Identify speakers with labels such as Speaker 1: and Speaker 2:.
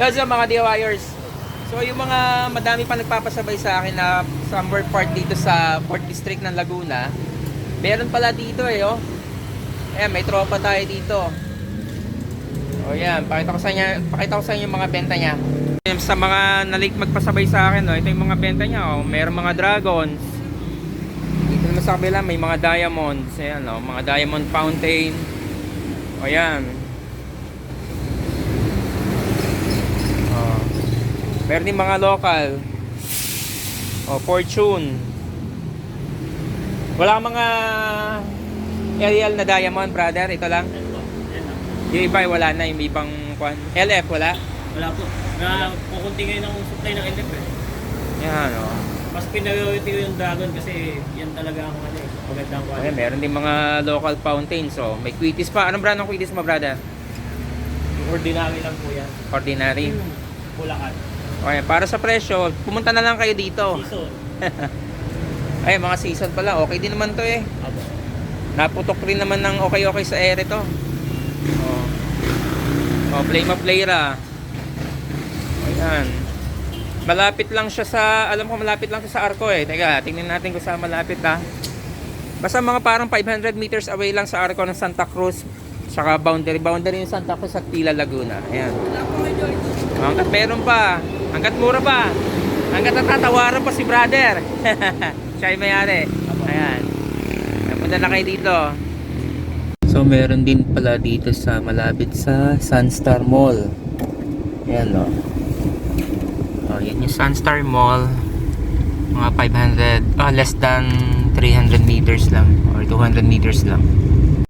Speaker 1: Yan sa mga DIYers. So yung mga madami pa nagpapasabay sa akin na somewhere part dito sa 4th District ng Laguna. Meron pala dito eh oh. Ayan, may tropa tayo dito. O yan, pakita ko sa inyo, pakita ko sa inyo yung mga benta niya. Sa mga nalik magpasabay sa akin, oh, ito yung mga benta niya. Oh. Meron mga dragons. Dito naman sa kabila, may mga diamonds. Ayan, oh, mga diamond fountain. O yan. Oh. Meron din mga local. O, fortune. Wala mga aerial na diamond, brother. Ito lang. Yung iba, wala na. Yung ibang kwan. LF, wala.
Speaker 2: Wala po. Na kukunti ngayon ang supply ng LF eh.
Speaker 1: Yan, o.
Speaker 2: Mas pinag-priority ko yung dragon kasi yan talaga ang ano eh. Magandang quality.
Speaker 1: meron din mga local fountains. So, may quitis pa. Anong brand ng quitis mo, brother?
Speaker 2: Ordinary lang po yan.
Speaker 1: Ordinary.
Speaker 2: Yung Bulacan.
Speaker 1: Okay, para sa presyo, pumunta na lang kayo dito.
Speaker 2: Season.
Speaker 1: Ay, mga season pala. Okay din naman to eh. Naputok rin naman ng okay-okay sa ere to. Oh. Oh, play mo playera. Ayan. Malapit lang siya sa, alam ko malapit lang siya sa Arco eh. Teka, tingnan natin kung saan malapit ha. Basta mga parang 500 meters away lang sa Arco ng Santa Cruz. Saka boundary, boundary yung Santa Cruz at Tila Laguna. Ayan. Hanggat meron pa. Hanggat mura pa. Hanggat natatawaran pa si brother. siya yung mayari. Ayan. Napunta na kayo dito. So meron din pala dito sa malapit sa Sunstar Mall. Ayan no. Oh, yan yung Sunstar Mall. Mga 500, ah, less than 300 meters lang or 200 meters lang.